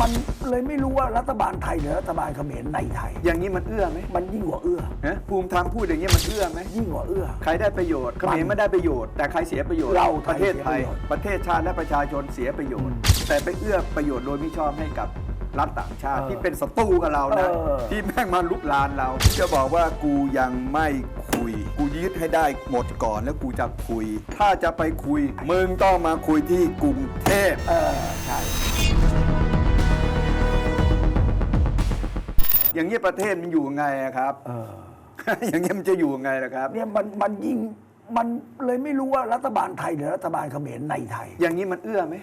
มันเลยไม่รู้ว่ารัฐบาลไทยหรือรัฐบาลเขมรในไทย อย่างนี้มันเอื้อไหมมันยิ่งกว่าเอื้อฮะภูมิธรรมพูดอย่างนี้มันเอื้อไหมยิ่งกว่าเอื้อ ใครได้ประโยชน์เขมรไม่ได้ประโยชน์ แต่ใครเสียประโยชน์เราประเทศไทย เสียประโยชน์ ประเทศชาติและประชาชนเสียประโยชน์ แต่ไปเอื้อประโยชน์โดยไม่ชอบให้กับรัฐต่างชาติเออที่เป็นศัตรูกับเรานะเออ ที่แม่งมาลุกลานเราจะบอกว่ากูยังไม่คุย กูยึดให้ได้หมดก่อนแล้วกูจะคุย ถ้าจะไปคุยมึงต้องมาคุยที่กรุงเทพ เออใช่ อย่างนี้ประเทศมันอยู่ยังไงอะครับ เออ อย่างนี้มันจะอยู่ยังไงล่ะครับ เนี่ยมันมันยิ่งมันเลยไม่รู้ว่ารัฐบาลไทยหรือรัฐบาลเขมรในไทย อย่างนี้มันเอื้อไหม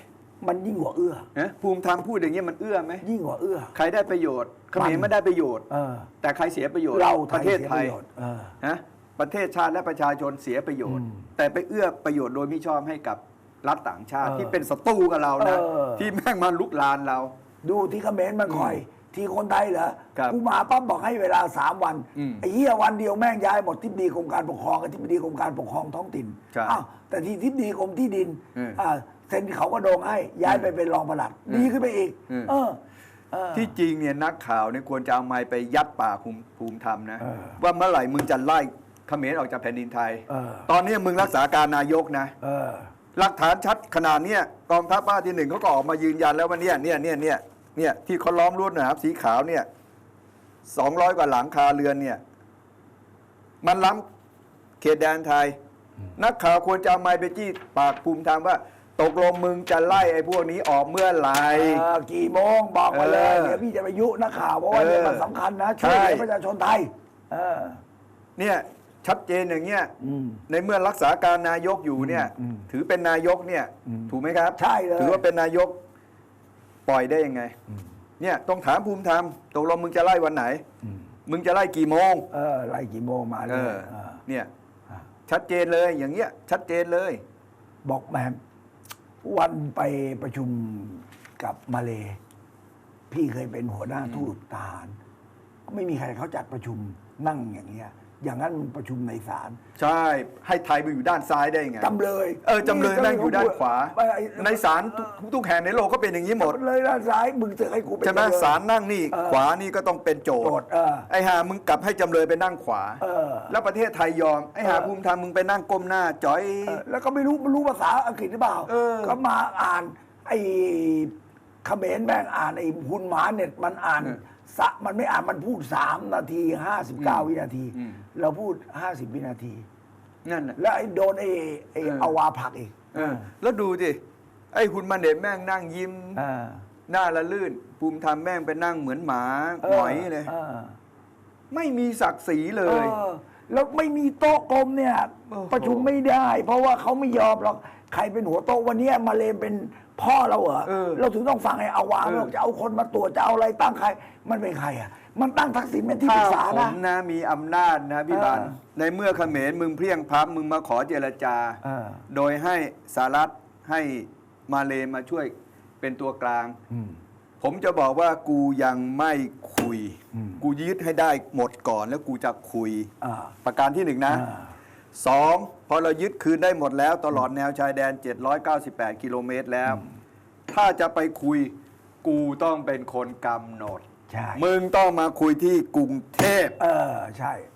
มันยิ่งกว่าเอื้อฮะภูมิธรรมพูดอย่างนี้มันเอื้อไหมยิ่งกว่าเอื้อ ใครได้ประโยชน์เขมรมันไม่ได้ประโยชน์ เออ แต่ใครเสียประโยชน์เราประเทศไทย สีประโชน์เออฮะประเทศชาติและประชาชนเสียประโยชน์ อืมแต่ไปเอื้อประโยชน์โดยไม่ชอบให้กับรัฐต่างชาติเออที่เป็นศัตรูกับเรานะ เออ ที่แม่งมาลุกลานเรา ดูที่เขมรมันคอย ที่คนไทยเหรอครับกูมาปั๊บบอกให้เวลาสามวันอืมไอ้เหี้ยวันเดียวแม่งย้ายหมดทิบดีกรมการปกครองกับทิบดีกรมการปกครองท้องถิ่นใช่อ้าวแต่ที่ทิบดีกรมที่ดินอืมอ่าเซ็นเขาก็โดงให้ย้ายไปเป็นรองปลัดอืมดีขึ้นไปอีก อืม เออเออ ที่จริงเนี่ยนักข่าวเนี่ยควรจะเอาไม้ไปยัดปากภูมิภูมิธรรมนะ เออว่าเมื่อไหร่มึงจะไล่เขมรออกจากแผ่นดินไทย เออ ตอนนี้มึงรักษาการนายกนะ เออ หลักฐานชัดขนาดเนี้ยกองทัพภาคที่หนึ่งเขาก็ออกมายืนยันแล้วว่าเนี่ยเนี่ยเนี่ยเนี่ย เนี่ยที่เขาล้อมรั้วหนามสีขาวเนี่ยสองร้อยกว่าหลังคาเรือนเนี่ย มันล้ำเขตแดนไทย นักข่าวควรจะเอาไม้ไปจี้ปากภูมิธรรมว่า ตกลงมึงจะไล่ไอ้พวกนี้ออกเมื่อไหร่เออกี่โมงบอกมาเลยเออเดี๋ยวพี่จะไปยุนักข่าวเพราะว่าเออเนี่ยมันสำคัญนะช่วยเหลือใช่ประชาชนไทยเออเนี่ยชัดเจนอย่างเงี้ยอืมในเมื่อรักษาการนายกอยู่เนี่ยอืมถือเป็นนายกเนี่ยอืมถูกไหมครับ ใช่เลยถือว่าเป็นนายก ปล่อยได้ยังไงเนี่ยต้องถามภูมิธรรมตกลงมึงจะไล่วันไหนอืมมึงจะไล่กี่โมงเออไล่กี่โมงมาเลเอยอเออเนี่ยอ่าชัดเจนเลยอย่างเงี้ย ชัดเจนเลย บอกแหมวันไปประชุมกับมาเล พี่เคยเป็นหัวหน้าทูตทหารก็ไม่มีใครเขาจัดประชุมนั่งอย่างเงี้ย อย่างนั้นมันประชุมในศาลใช่ ให้ไทยไปอยู่ด้านซ้ายได้ยังไงจำเลยเออจำเลยนั่งอยู่ด้านขวาไม่ไอ้ในศาลทุกทุกแห่งในโลกก็เป็นอย่างนี้หมดจำเลยด้านซ้ายมึงเสือกให้กูเป็นใช่ไหมจำเลยศาลนั่งนี่เออขวานี่ก็ต้องเป็นโจโจททย์ย์เออไอ้ห่ามึงกลับให้จำเลยไปนั่งขวาเออแล้วประเทศไทยยอมไอ้ห่าเออภูมิธรรมมึงไปนั่งก้มหน้าจ้อยเออแล้วก็ไม่รู้ไม่รู้ภาษาอังกฤษหรือเปล่าเออก็มาอ่านไอ้เขมรแม่งอ่านไอ้หุนหมาเน็ตมันอ่าน สะมันไม่อ่านมันพูดสามนาทีห้าสิบเก้าวินาทีเราพูดห้าสิบวินาที นั่นน่ะ แล้วไอ้โดนไอ้ไอ้เออ อาวาผลักอีกเออแล้วดูสิไอ้หุ่นมันเดชแม่งนั่งยิ้ม เออหน้าละลื่น ภูมิธรรมแม่งไปนั่งเหมือนหมาหงอยเลย ออไม่มีศักดิ์ศรีเลเอย อแล้วไม่มีโต๊ะกลมเนี่ย โอ้โห ประชุมไม่ได้ เพราะว่าเขาไม่ยอมหรอกใครเป็นหัวโต๊ะวันเนี้ยมาเลมเป็น พ่อเราเหรอเออเราถึงต้องฟังไอ้อาวาเออบอกจะเอาคนมาตรวจจะเอาอะไรตั้งใคร มันเป็นใครอะ มันตั้งทักษิณเป็นที่ปรึกษาผนะ มนะมีอำนาจนะพี่บันเออในเมื่อเขมรมึงเพลียงพล้ำมึงมาขอเจรจา เออโดยให้สหรัฐให้มาเลมาช่วยเป็นตัวกลางอืมผมจะบอกว่ากูยังไม่คุยอืมกูยึดให้ได้หมดก่อนแล้วกูจะคุย อ่าประการที่หนึ่งนะ อ่า สองพอเรายึดคืนได้หมดแล้ว ตลอดแนวชายแดน 798 กิโลเมตรแล้ว ถ้าจะไปคุยกูต้องเป็นคนกำหนด ใช่ มึงต้องมาคุยที่กรุงเทพ เออ ใช่